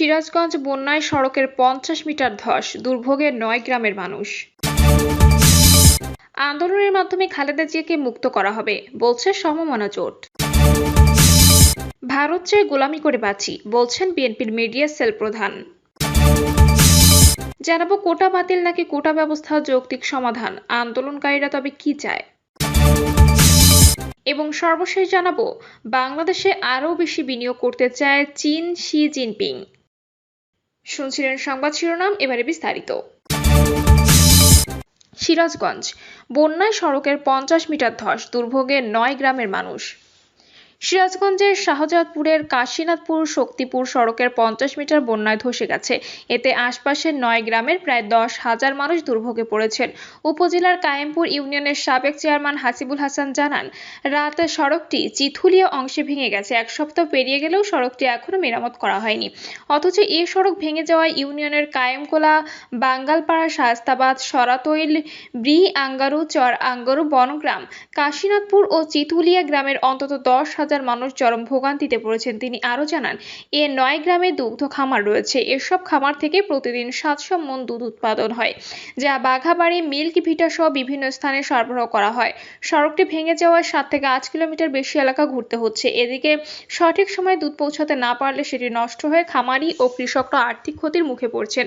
সিরাজগঞ্জ বন্যায় সড়কের পঞ্চাশ মিটার ধস, দুর্ভোগে নয় গ্রামের মানুষ। আন্দোলনের মাধ্যমে খালেদা জিয়াকে মুক্ত করা হবে, বলছে সমমনা জোট। ভারত চেয়ে গোলামি করে বাঁচি, বলছেন বিএনপির মিডিয়া সেল প্রধান। জানাব কোটা বাতিল নাকি কোটা ব্যবস্থা যৌক্তিক সমাধান, আন্দোলনকারীরা তবে কি চায়? এবং সর্বশেষ জানাব, বাংলাদেশে আরও বেশি বিনিয়োগ করতে চায় চীন, শি জিনপিং। শুনছিলেন সংবাদ শিরোনাম, এবারে বিস্তারিত। সিরাজগঞ্জ, বন্যায় সড়কের পঞ্চাশ মিটার ধস, দুর্ভোগে নয় গ্রামের মানুষ। সিরাজগঞ্জের শাহজাদপুরের কাশীনাথপুর শক্তিপুর সড়কের পঞ্চাশ মিটার বন্যায় ধসে গেছে। এতে আশপাশের নয় গ্রামের প্রায় দশ হাজার মানুষ দুর্ভোগে পড়েছেন। উপজেলার কায়েমপুর ইউনিয়নের সাবেক চেয়ারম্যান হাসিবুল হাসান জানান, রাত সড়কটি চিথুলিয়া অংশে ভেঙে গেছে। এক সপ্তাহ পেরিয়ে গেলেও সড়কটি এখনও মেরামত করা হয়নি। অথচ এই সড়ক ভেঙে যাওয়ায় ইউনিয়নের কায়েমকোলা, বাঙ্গালপাড়া শাস্তাবাদ সরাতৈল, ব্রি, আঙ্গারু, চর আঙ্গারু, বনগ্রাম, কাশীনাথপুর ও চিতুলিয়া গ্রামের অন্তত দশ হাজার মানুষ চরম ভোগান্তিতে পড়েছেন, তিনি আরও জানান, এ নয় গ্রামে দুগ্ধ খামার রয়েছে। এসব খামার থেকে প্রতিদিন সাতশো মন দুধ উৎপাদন হয়, যা বাঘাবাড়ি মিল্ক ভিটা সহ বিভিন্ন স্থানে সরবরাহ করা হয়। সড়কটি ভেঙে যাওয়ায় সাত থেকে আট কিলোমিটার বেশি এলাকা ঘুরতে হচ্ছে। এদিকে সঠিক সময়ে দুধ পৌঁছাতে না পারলে সেটি নষ্ট হয়ে খামারি ও কৃষকরা আর্থিক ক্ষতির মুখে পড়ছেন।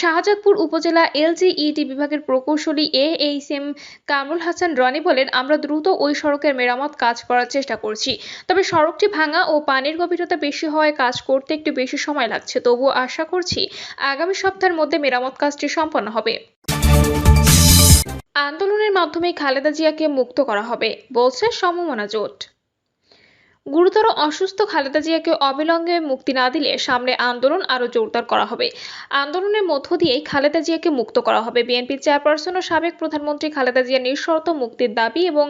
শাহজাদপুর উপজেলা এলজিইডি বিভাগের প্রকৌশলী A H M Kamrul Hasan Roni বলেন, আমরা দ্রুত ওই সড়কের মেরামত কাজ করার চেষ্টা করছি। তবে সড়কটি ভাঙা ও পানির গভীরতা বেশি হওয়ায় কাজ করতে একটু বেশি সময় লাগছে। তবুও আশা করছি আগামী সপ্তাহের মধ্যে মেরামত কাজটি সম্পন্ন হবে। আন্দোলনের মাধ্যমে খালেদা জিয়াকে মুক্ত করা হবে, বলছে সমমনা জোট। গুরুতর অসুস্থ খালেদা জিয়াকে অবিলম্বে মুক্তি না দিলে সামনে আন্দোলন আরও জোরদার করা হবে। আন্দোলনের মধ্য দিয়েই খালেদা জিয়াকে মুক্ত করা হবে। বিএনপি চেয়ারপারসন ও সাবেক প্রধানমন্ত্রী খালেদা জিয়া নিঃশর্ত মুক্তির দাবি এবং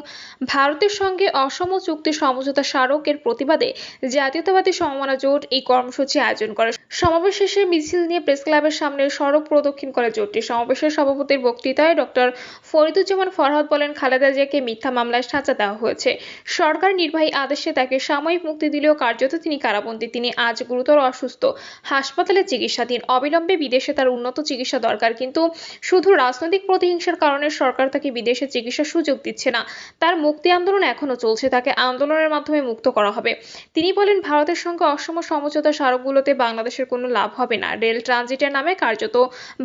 ভারতের সঙ্গে অসম চুক্তি সমঝোতা স্মারকের প্রতিবাদে জাতীয়তাবাদী সমমনা জোট এই কর্মসূচি আয়োজন করে। সমাবেশ শেষে মিছিল নিয়ে প্রেস ক্লাবের সামনে সড়ক প্রদক্ষিণ করে জোটটি। সমাবেশের সভাপতির বক্তৃতায় ডক্টর ফরিদুজ্জামান ফরহাদ বলেন, খালেদা জিয়াকে মিথ্যা মামলায় সাজা দেওয়া হয়েছে। সরকার নির্বাহী আদেশে তাকে সাময়িক মুক্তি দিলেও কার্যত তিনি কারাবন্দী। তিনি আজ গুরুতর অসুস্থ। হাসপাতালে চিকিৎসাধীন। অবিলম্বে বিদেশে তার উন্নত চিকিৎসা দরকার। কিন্তু শুধু রাজনৈতিক প্রতিহিংসার কারণে সরকার তাকে বিদেশে চিকিৎসার সুযোগ দিচ্ছে না। তার মুক্তি আন্দোলন এখনও চলছে। তাকে আন্দোলনের মাধ্যমে মুক্ত করা হবে। তিনি বলেন, ভারতের সঙ্গে অসম সমঝোতা স্মারকগুলোতে বাংলাদেশের কোনো লাভ হবে না। রেল ট্রানজিটের নামে কার্যত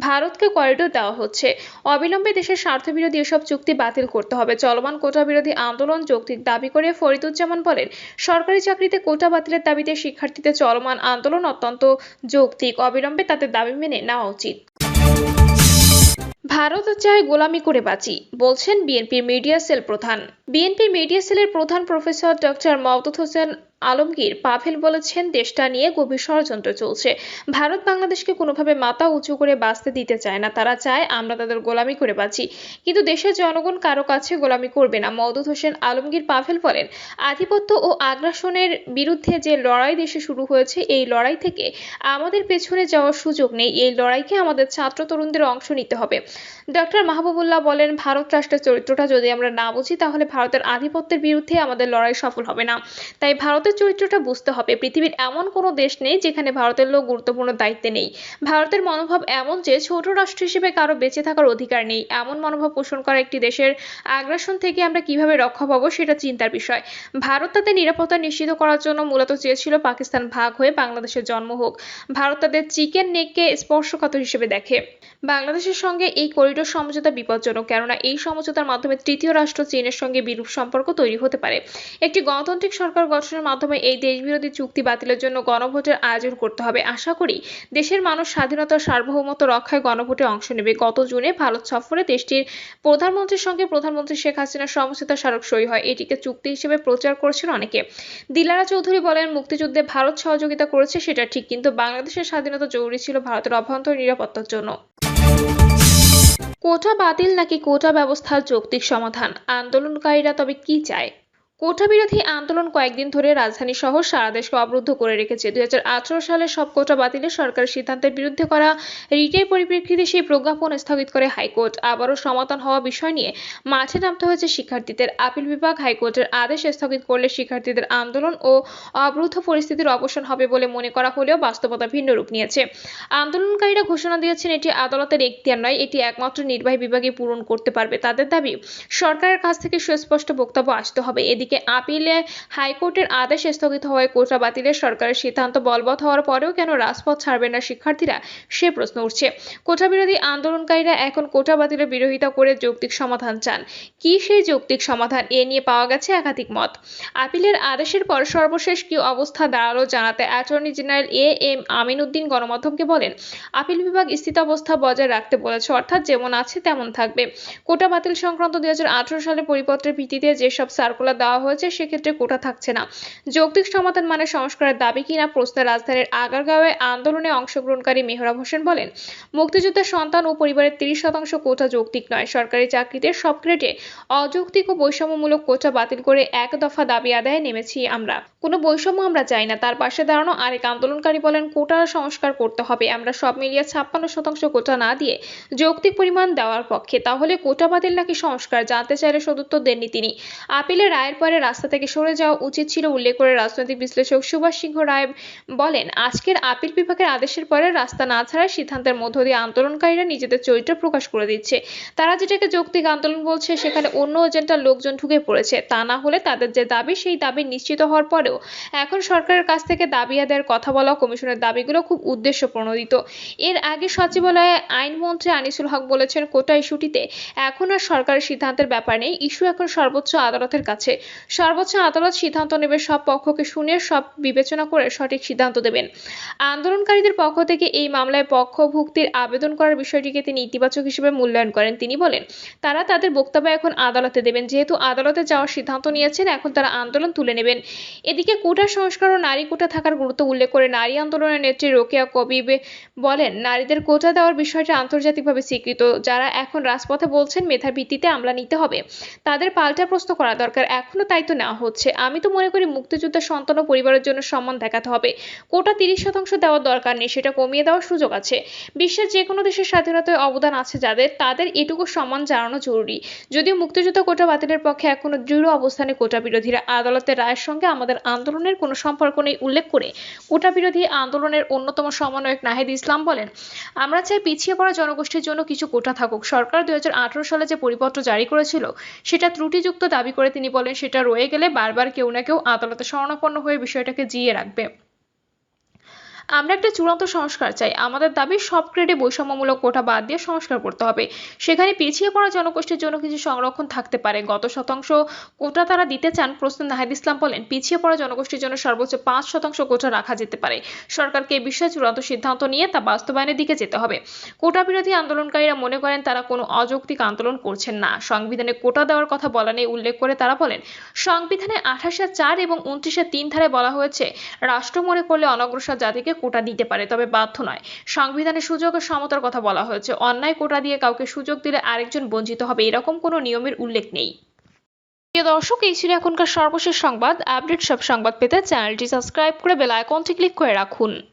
ভারতকে করিডোর দেওয়া হচ্ছে। অবিলম্বে দেশের স্বার্থবিরোধী এসব চুক্তি বাতিল করতে হবে। চলমান কোটা বিরোধী আন্দোলন যৌক্তিক দাবি করে ফরিদুজ্জামান বলেন, সরকারি চাকরিতে কোটা বাতিলের দাবিতে শিক্ষার্থীদের চলমান আন্দোলন অত্যন্ত যৌক্তিক। অবিলম্বে তাদের দাবি মেনে নেওয়া উচিত। ভারত চায় গোলামি করে বাঁচি, বলছেন বিএনপির মিডিয়া সেল প্রধান। বিএনপির মিডিয়া সেলের প্রধান প্রফেসর ডক্টর মওদুদ হোসেন আলমগীর পাভেল বলেছেন, দেশটা নিয়ে গভীর ষড়যন্ত্র চলছে। ভারত বাংলাদেশকে কোনোভাবে মাথা উঁচু করে বাঁচতে দিতে চায় না। তারা চায়, আমরা তাদের গোলামি করে বাঁচি। কিন্তু দেশের জনগণ কারও কাছে গোলামি করবে না। মওদুদ হোসেন, আলমগীর, পাভেল বলেন, আধিপত্য ও আগ্রাসনের বিরুদ্ধে যে লড়াই দেশে শুরু হয়েছে, এই লড়াই থেকে আমাদের পেছনে যাওয়ার সুযোগ নেই। এই লড়াইকে আমাদের ছাত্র তরুণদের অংশ নিতে হবে। ডক্টর মাহবুবুল্লাহ বলেন, ভারত রাষ্ট্রের চরিত্রটা যদি আমরা না বুঝি, তাহলে ভারতের আধিপত্যের বিরুদ্ধে আমাদের লড়াই সফল হবে না। তাই ভারতের চরিত্রটা বুঝতে হবে। পৃথিবীর এমন কোনো দেশ নেই যেখানে ভারতের লোক গুরুত্বপূর্ণ দায়িত্বে নেই। ভারতের মনোভাব এমন যে, ছোট রাষ্ট্র হিসেবে কারও বেঁচে থাকার অধিকার নেই। এমন মনোভাব পোষণ করা একটি দেশের আগ্রাসন থেকে আমরা কীভাবে রক্ষা পাবো সেটা চিন্তার বিষয়। ভারত তাদের নিরাপত্তা নিশ্চিত করার জন্য মূলত চেয়েছিল পাকিস্তান ভাগ হয়ে বাংলাদেশের জন্ম হোক। ভারত তাদের চিকেন নেককে স্পর্শকাতর হিসেবে দেখে। বাংলাদেশের সঙ্গে এই করিডোর সমঝোতা বিপজ্জনক, কেননা এই সমঝোতার মাধ্যমে তৃতীয় রাষ্ট্র চীনের সঙ্গে বিরূপ সম্পর্ক তৈরি হতে পারে। একটি গণতান্ত্রিক সরকার গঠনের মাধ্যমে এই দেশবিরোধী চুক্তি বাতিলের জন্য গণভোটের আয়োজন করতে হবে। আশা করি দেশের মানুষ স্বাধীনতা সার্বভৌমত্ব রক্ষায় গণভোটে অংশ নেবে। গত জুনে ভারত সফরে দেশটির প্রধানমন্ত্রীর সঙ্গে প্রধানমন্ত্রী শেখ হাসিনার সমঝোতা স্মারক সই হয়। এটিকে চুক্তি হিসেবে প্রচার করেছেন অনেকে। দিলারা চৌধুরী বলেন, মুক্তিযুদ্ধে ভারত সহযোগিতা করেছে, সেটা ঠিক, কিন্তু বাংলাদেশের স্বাধীনতা জরুরি ছিল ভারতের অভ্যন্তরীণ নিরাপত্তার জন্য। কোটা বাতিল নাকি কোটা ব্যবস্থার যৌক্তিক সমাধান? আন্দোলনকারীরা তবে কি চায়? কোটা বিরোধী আন্দোলন কয়েকদিন ধরে রাজধানী সহ সারা দেশকে অবরুদ্ধ করে রেখেছে। দুই সালে সব কোটা বাতিলের সরকারের সিদ্ধান্তের বিরুদ্ধে করা রিটের পরিপ্রেক্ষিতে সেই প্রজ্ঞাপন স্থগিত করে হাইকোর্ট। আবারও সমাধান হওয়া বিষয় নিয়ে মাঠে নামতে হয়েছে শিক্ষার্থীদের। আপিল বিভাগ হাইকোর্টের আদেশ স্থগিত করলে শিক্ষার্থীদের আন্দোলন ও অবরুদ্ধ পরিস্থিতির অবসান হবে বলে মনে করা হলেও বাস্তবতা ভিন্ন রূপ নিয়েছে। আন্দোলনকারীরা ঘোষণা দিয়েছেন, এটি আদালতের এখতিয়ার নয়, এটি একমাত্র নির্বাহী বিভাগে পূরণ করতে পারবে। তাদের দাবি, সরকারের কাছ থেকে সুস্পষ্ট বক্তব্য আসতে হবে। এদিকে আপিলে হাইকোর্টের আদেশ স্থগিত হওয়ায় কোটা বাতিলের সরকারের সিদ্ধান্ত বলবৎ হওয়ার পরেও কেন রাজপথ ছাড়বেন না শিক্ষার্থীরা, সে প্রশ্ন উঠছে। কোটা বিরোধী আন্দোলনকারীরা এখন কোটা বাতিলের বিরোধিতা করে যৌক্তিক সমাধান চান। কি সেই যৌক্তিক সমাধান, এ নিয়ে পাওয়া গেছে একাধিক মত। আপিলের আদেশের পর সর্বশেষ কি অবস্থা দাঁড়াল জানাতে attorney general A M Amin Uddin গণমাধ্যমকে বলেন, আপিল বিভাগ স্থিতাবস্থা বজায় রাখতে বলেছে, অর্থাৎ যেমন আছে তেমন থাকবে। কোটা বাতিল সংক্রান্ত দুই সালের পরিপত্রের ভিত্তিতে যেসব সার্কুলার দেওয়া হয়েছে, সেক্ষেত্রে কোটা থাকছে না। যৌক্তিক সমাধান মানে সংস্কারের দাবি কিনা প্রশ্নে রাজধানীর আগারগাঁওয়ে আন্দোলনে অংশগ্রহণকারী মেহরাব হোসেন বলেন, মুক্তিযোদ্ধার সন্তান ও পরিবারের তিরিশ শতাংশ কোটা যৌক্তিক নয়। সরকারি চাকরিতে সব গ্রেডে অযৌক্তিক ও বৈষম্যমূলক কোটা বাতিল করে এক দফা দাবি আদায়ে নেমেছি আমরা। কোনো বৈষম্য আমরা চাই না, তার পাশে দাঁড়ানো আরেক আন্দোলনকারী বলেন কোটার সংস্কার করতে হবে। আমরা সব মিলিয়ে ছাপ্পান্ন শতাংশ কোটা না দিয়ে যৌক্তিক পরিমাণ দেওয়ার পক্ষে, তাহলে কোটা বাতিল নাকি সংস্কার জানতে চাইলে সদুত্তর দেননি তিনি। আপিলের রায়ের পরে রাস্তা থেকে সরে যাওয়া উচিত ছিল, উল্লেখ করে রাজনৈতিক বিশ্লেষক সুভাষ সিংহ রায় বলেন, আজকের আপিল বিভাগের আদেশের পরে রাস্তা না ছাড়ার সিদ্ধান্তের মধ্য দিয়ে আন্দোলনকারীরা নিজেদের চরিত্র প্রকাশ করে দিচ্ছে। তারা যেটাকে যৌক্তিক আন্দোলন বলছে, সেখানে অন্য এজেন্টার লোকজন ঢুকে পড়েছে। তা না হলে তাদের যে দাবি, সেই দাবি নিশ্চিত হওয়ার পরেও এখন সরকারের কাছ থেকে দাবি আদায়ের কথা বলা কমিশনের দাবিগুলো খুব উদ্দেশ্য প্রণোদিত এর আগে সচিবালয়ে আইনমন্ত্রী আনিসুল হক বলেছেন, কোটা ইস্যুটিতে এখন আর সরকারের সিদ্ধান্তের ব্যাপার নেই। ইস্যু এখন সর্বোচ্চ আদালতের কাছে। সর্বোচ্চ আদালত সিদ্ধান্ত নেবে, সব পক্ষকে শুনে সব বিবেচনা করে সঠিক সিদ্ধান্ত দেবেন। আন্দোলনকারীদের পক্ষ থেকে এই মামলায় পক্ষভুক্তির আবেদন করার বিষয়টিকে তিনি ইতিবাচক হিসেবে মূল্যায়ন করেন। তিনি বলেন, তারা তাদের বক্তব্য এখন আদালতে দেবেন। যেহেতু আদালতে যাওয়ার সিদ্ধান্ত নিয়েছেন, এখন তারা আন্দোলন তুলে নেবেন। এদিকে কোটা সংস্কার ও নারী কোটা থাকার গুরুত্ব উল্লেখ করে নারী আন্দোলনের নেত্রী রোকেয়া কবিব বলেন, নারীদের কোটা দেওয়ার বিষয়টা আন্তর্জাতিকভাবে স্বীকৃত। যারা এখন রাজপথে বলছেন, মেধার ভিত্তিতে আমলা নিতে হবে। তাদের পাল্টা প্রশ্ন করা দরকার। এখনও তো নেওয়া হচ্ছে। আমি তো মনে করি মুক্তিযোদ্ধার সন্তান ও পরিবারের জন্য সম্মান দেখাতে হবে। কোটা তিরিশ শতাংশ দেওয়ার দরকার নেই, সেটা কমিয়ে দেওয়ার সুযোগ আছে। বিশ্বের যে কোনো দেশের স্বাধীনতায় অবদান আছে যাদের, তাদের এটুকু সম্মান জানানো জরুরি। যদিও মুক্তিযুদ্ধ কোটা বাতিলের পক্ষে এখনও দৃঢ় অবস্থানে কোটা বিরোধীরা আদালতের রায়ের সঙ্গে আমাদের আন্দোলনের কোনো সম্পর্ক নেই উল্লেখ করে কোটা বিরোধী আন্দোলনের অন্যতম সমন্বয়ক নাহিদ ইসলাম বলেন, আমরা চাই পিছিয়ে পড়া জনগোষ্ঠীর জন্য কিছু কোটা থাকুক। সরকার দুই হাজার আঠারো সালে যে পরিপত্র জারি করেছিল, সেটা ত্রুটিযুক্ত দাবি করে তিনি বলেন, সেটা রয়ে গেলে বারবার কেউ না কেউ আদালতে শরণাপন্ন হয়ে বিষয়টাকে জিয়ে রাখবে। আমরা একটা চূড়ান্ত সংস্কার চাই। আমাদের দাবি সব গ্রেডে বৈষম্যমূলক কোটা বাদ দিয়ে সংস্কার করতে হবে। সেখানে পিছিয়ে পড়া জনগোষ্ঠীর জন্য কিছু সংরক্ষণ থাকতে পারে। গত শতাংশ কোটা তারা দিতে চান, প্রশ্ন নাহিদ ইসলাম বলেন, পিছিয়ে পড়া জনগোষ্ঠীর জন্য সর্বোচ্চ পাঁচ শতাংশ কোটা রাখা যেতে পারে। সরকারকে এই বিষয়ে চূড়ান্ত সিদ্ধান্ত নিয়ে তা বাস্তবায়নের দিকে যেতে হবে। কোটা বিরোধী আন্দোলনকারীরা মনে করেন, তারা কোনো অযৌক্তিক আন্দোলন করছেন না। সংবিধানে কোটা দেওয়ার কথা বলা নেই, উল্লেখ করে তারা বলেন, সংবিধানে আঠাশে চার এবং উনত্রিশে তিন ধারে বলা হয়েছে, রাষ্ট্র মনে করলে অনগ্রসর জাতিকে কোটা দিতে পারে, তবে বাধ্য নয়। সংবিধানে সুযোগ ও সমতার কথা বলা হয়েছে। অন্যায় কোটা দিয়ে কাউকে সুযোগ দিলে আরেকজন বঞ্চিত হবে, এরকম কোনো নিয়মের উল্লেখ নেই। প্রিয় দর্শক, এই ছিল এখনকার সর্বশেষ সংবাদ। আপডেট সব সংবাদ পেতে চ্যানেলটি সাবস্ক্রাইব করে বেল আইকনটি ক্লিক করে রাখুন।